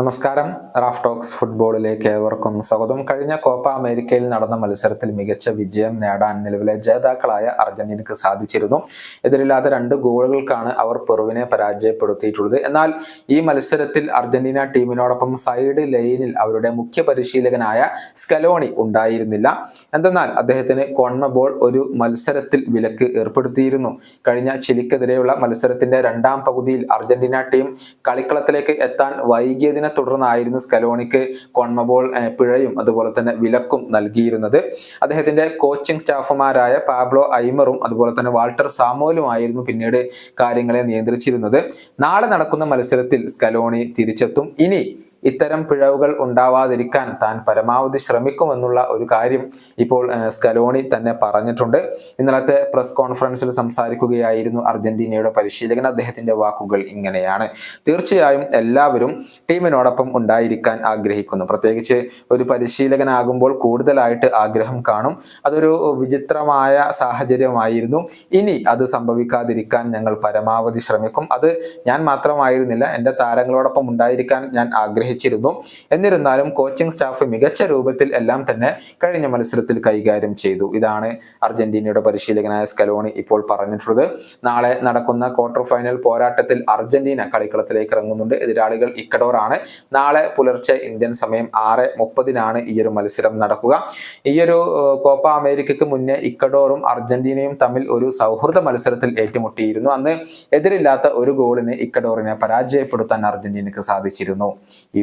നമസ്കാരം. Raf talks ഫുട്ബോളിലേക്ക് ഏവർക്കും സ്വാഗതം. കഴിഞ്ഞ കോപ്പ അമേരിക്കയിൽ നടന്ന മത്സരത്തിൽ മികച്ച വിജയം നേടാൻ നിലവിലെ ജേതാക്കളായ അർജന്റീനക്ക് സാധിച്ചിരുന്നു. എതിരില്ലാത്ത രണ്ട് ഗോളുകൾക്കാണ് അവർ പെറുവിനെ പരാജയപ്പെടുത്തിയിട്ടുള്ളത്. എന്നാൽ ഈ മത്സരത്തിൽ അർജന്റീന ടീമിനോടൊപ്പം സൈഡ് ലൈനിൽ അവരുടെ മുഖ്യ പരിശീലകനായ സ്കലോണി ഉണ്ടായിരുന്നില്ല. എന്തെന്നാൽ അദ്ദേഹത്തിന് കോൺമബോൾ ഒരു മത്സരത്തിൽ വിലക്ക് ഏർപ്പെടുത്തിയിരുന്നു. കഴിഞ്ഞ ചിലിക്കെതിരെയുള്ള മത്സരത്തിന്റെ രണ്ടാം പകുതിയിൽ അർജന്റീന ടീം കളിക്കളത്തിലേക്ക് എത്താൻ വൈകിയതിനെ തുടർന്നായിരുന്നു സ്കലോണിക്ക് കോൺമബോൾ പിഴയും അതുപോലെ തന്നെ വിലക്കും നൽകിയിരുന്നത്. അദ്ദേഹത്തിന്റെ കോച്ചിങ് സ്റ്റാഫുമാരായ പാബ്ലോ ഐമറും അതുപോലെ തന്നെ വാൾട്ടർ സാമോലുമായിരുന്നു പിന്നീട് കാര്യങ്ങളെ നിയന്ത്രിച്ചിരുന്നത്. നാളെ നടക്കുന്ന മത്സരത്തിൽ സ്കലോണി തിരിച്ചെത്തും. ഇനി ഇത്തരം പിഴവുകൾ ഉണ്ടാവാതിരിക്കാൻ താൻ പരമാവധി ശ്രമിക്കുമെന്നുള്ള ഒരു കാര്യം ഇപ്പോൾ സ്കലോണി തന്നെ പറഞ്ഞിട്ടുണ്ട്. ഇന്നലത്തെ പ്രസ് കോൺഫറൻസിൽ സംസാരിക്കുകയായിരുന്നു അർജന്റീനയുടെ പരിശീലകൻ. അദ്ദേഹത്തിന്റെ വാക്കുകൾ ഇങ്ങനെയാണ്. തീർച്ചയായും എല്ലാവരും ടീമിനോടൊപ്പം ഉണ്ടായിരിക്കാൻ ആഗ്രഹിക്കുന്നു. പ്രത്യേകിച്ച് ഒരു പരിശീലകനാകുമ്പോൾ കൂടുതലായിട്ട് ആഗ്രഹം കാണും. അതൊരു വിചിത്രമായ സാഹചര്യമായിരുന്നു. ഇനി അത് സംഭവിക്കാതിരിക്കാൻ ഞങ്ങൾ പരമാവധി ശ്രമിക്കും. അത് ഞാൻ മാത്രമായിരുന്നില്ല എന്റെ താരങ്ങളോടൊപ്പം ഉണ്ടായിരിക്കാൻ ഞാൻ ആഗ്രഹിച്ചിരുന്നു എന്നിരുന്നാലും കോച്ചിങ് സ്റ്റാഫ് മികച്ച രൂപത്തിൽ എല്ലാം തന്നെ കഴിഞ്ഞ മത്സരത്തിൽ കൈകാര്യം ചെയ്തു. ഇതാണ് അർജന്റീനയുടെ പരിശീലകനായ സ്കലോണി ഇപ്പോൾ പറഞ്ഞിട്ടുള്ളത്. നാളെ നടക്കുന്ന ക്വാർട്ടർ ഫൈനൽ പോരാട്ടത്തിൽ അർജന്റീന കളിക്കളത്തിലേക്ക് ഇറങ്ങുന്നുണ്ട്. എതിരാളികൾ ഇക്കഡോർ ആണ് നാളെ പുലർച്ചെ ഇന്ത്യൻ സമയം ആറ് മുപ്പതിനാണ് ഈ ഒരു മത്സരം നടക്കുക. ഈ ഒരു കോപ്പ അമേരിക്കയ്ക്ക് മുന്നേ ഇക്കഡോറും അർജന്റീനയും തമ്മിൽ ഒരു സൗഹൃദ മത്സരത്തിൽ ഏറ്റുമുട്ടിയിരുന്നു. അന്ന് എതിരില്ലാത്ത ഒരു ഗോളിന് ഇക്കഡോറിനെ പരാജയപ്പെടുത്താൻ അർജന്റീനക്ക് സാധിച്ചിരുന്നു. ഈ